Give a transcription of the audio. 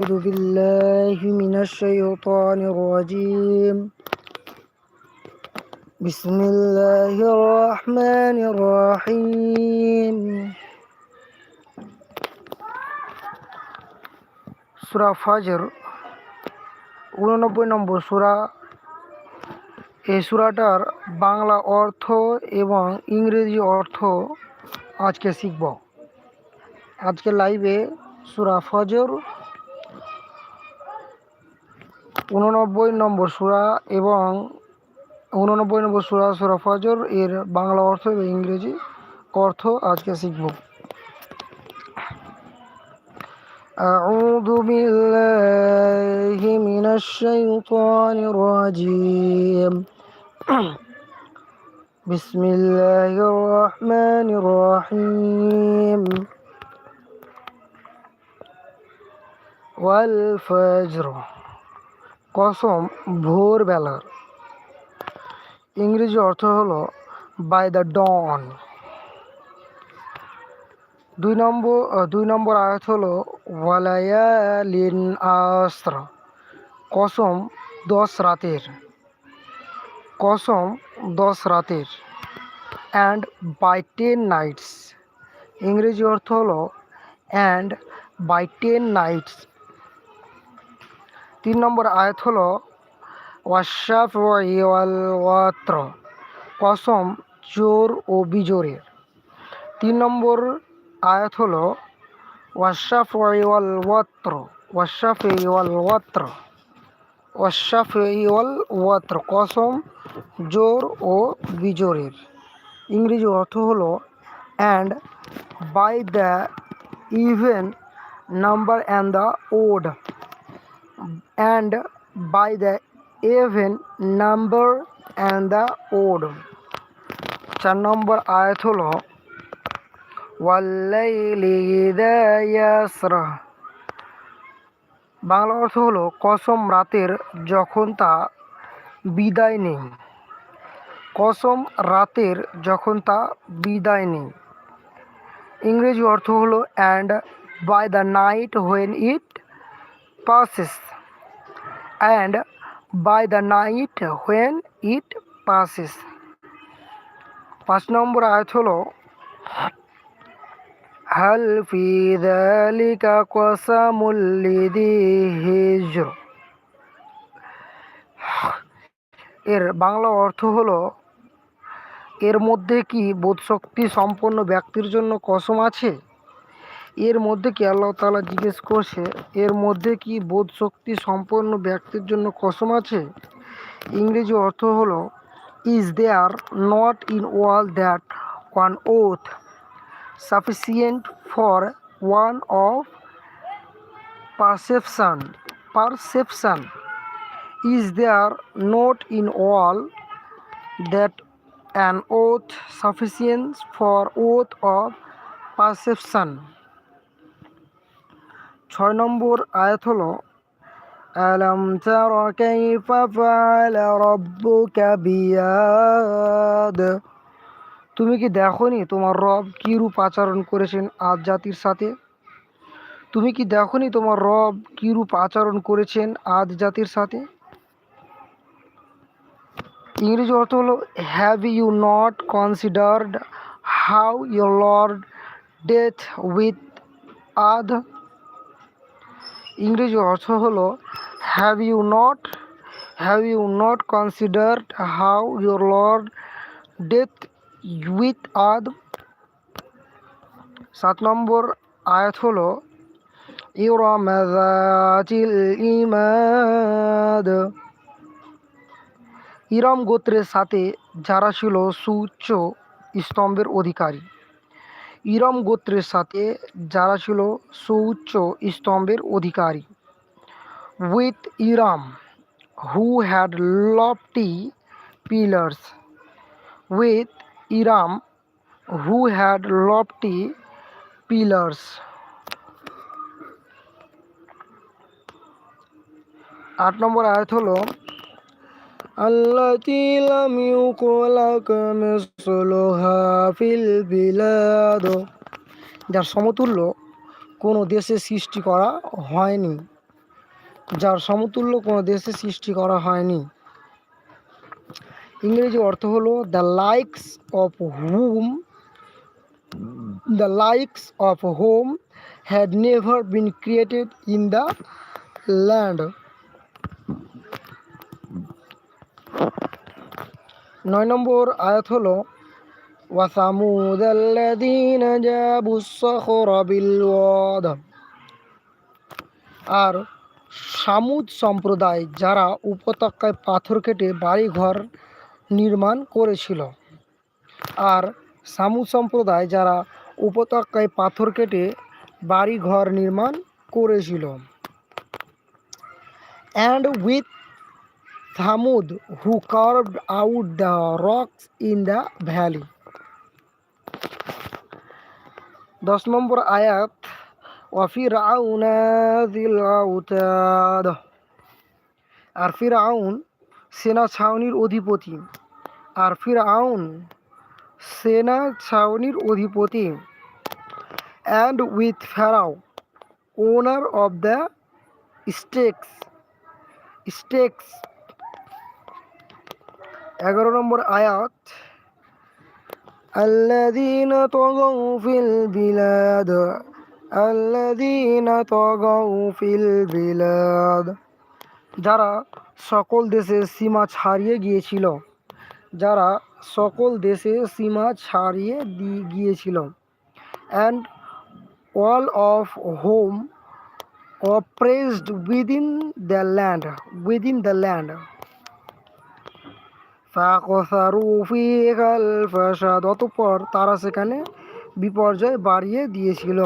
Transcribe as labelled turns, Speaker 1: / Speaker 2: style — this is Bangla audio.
Speaker 1: أعوذ بالله من الشيطان الرجيم بسم الله الرحمن الرحيم সুরা ফাজর উননব্বই নম্বর সুরা এই সুরাটার বাংলা অর্থ এবং ইংরেজি অর্থ আজকে শিখব আজকে লাইভে সুরা ফজর উননব্বই নম্বর সুরা এবং উননব্বই নম্বর সুরা সুরা ফজর এর বাংলা অর্থ এবং ইংরেজি অর্থ আজকে শিখব أعوذ بالله من الشيطان الرجيم بسم الله الرحمن الرحيم والفجر কসম ভোরবেলার। ইংরেজি অর্থ হলো বাই দ্য ডন দুই নম্বর দুই নম্বর আয়াত হলো ওয়ালায়ালিন আস্ত্র কসম দশ রাতের। কসম দশ রাতের। অ্যান্ড বাই টেন নাইটস ইংরেজি অর্থ হলো অ্যান্ড বাই টেন নাইটস তিন নম্বর আয়াত হলো ওয়াশাফ ওয়াত্র কসম জোর ও বিজোরের। তিন নম্বর আয়াত হলো ওয়াশাফ ওয়াল ওয়াত্র ওয়াশাফ ওয়াল ওয়াত্র ওয়াশাফ ওয়াল ওয়াত্র কসম, জোর ও বিজোরের। ইংরেজি অর্থ হলো and by the even number and the odd and by the even number and the odd চার নম্বর আয়াত হলো বাংলা অর্থ হলো, কসম রাতের যখন তা বিদায় নেই। কসম রাতের যখন তা বিদায় নেই। ইংরেজি অর্থ হলো and by the night when it passes and by the night when it passes. পাঁচ নম্বর আয়াত হলো, হাল ফি যালিকা কসামুল লিদি হিজর। এর বাংলা অর্থ হলো, এর মধ্যে কি বোধশক্তি সম্পন্ন ব্যক্তির জন্য কসম আছে? এর মধ্যে কি আল্লাহ তালা জিজ্ঞেস করছে? এর মধ্যে কি বোধ শক্তি সম্পন্ন ব্যক্তির জন্য কসম আছে? ইংরেজি অর্থ হলো is there not in all that one oath sufficient for one of perception perception is there not in all that an oath sufficient for oath of perception ছয় নম্বর আয়াত হলো রাব্বুকা বিয়াদ? তুমি কি দেখনি তোমার রব কী রূপ আচরণ করেছেন আজ জাতির সাথে? তুমি কি দেখনি তোমার রব কী রূপ আচরণ করেছেন আজ জাতির সাথে? ইংরেজি অর্থ হলো have you not considered how your lord death with Aad? ইংরেজি অর্থ হলো have you not have you not considered how your lord death with Aad সাত নম্বর আয়াত হলো ইউরামাজাতিল ইমাদ। ইরম গোত্রের সাথে যারা ছিল সুউচ্চ স্তম্ভের অধিকারী। ইরম গোত্রের সাথে যারা ছিল সুউচ্চ স্তম্ভের অধিকারী। With Iram who had lofty pillars with Iram who had lofty pillars আট নম্বর আয়াত হলো التي لم يخلق مثلها في البلاد যার সমতুল্য কোনো দেশে সৃষ্টি করা হয়নি যার সমতুল্য কোনো দেশে সৃষ্টি করা হয়নি ইংরেজি অর্থ হলো the likes of whom the likes of whom had never been created in the land নয় নম্বর আয়াত হলো وثمود الذين جابوا الصخر بالواد আর সামুদ সম্প্রদায় যারা উপত্যকায় পাথর কেটে বাড়িঘর নির্মাণ করেছিল আর সামুদ সম্প্রদায় যারা উপত্যকায় পাথর কেটে বাড়িঘর নির্মাণ করেছিল and with Thamud who carved out the rocks in the valley দশ নম্বর আয়াত ওয়াফির আর ফির আউন সেনা ছাউনির অধিপতি। আর ফির আউন সেনা ছাউনির অধিপতি। And with Pharaoh owner of the stakes stakes এগারো নম্বর আয়াত الذين طغوا في البلاد الذين طغوا في البلاد যারা সকল দেশের সীমা ছাড়িয়ে গিয়েছিল যারা সকল দেশের সীমা ছাড়িয়ে দিয়ে গিয়েছিল and all of whom oppressed within the land within the land ফাকসারু ফিহাল ফাসাদ অতঃপর তারা সেখানে বিপর্যয় বাড়িয়ে দিয়েছিল।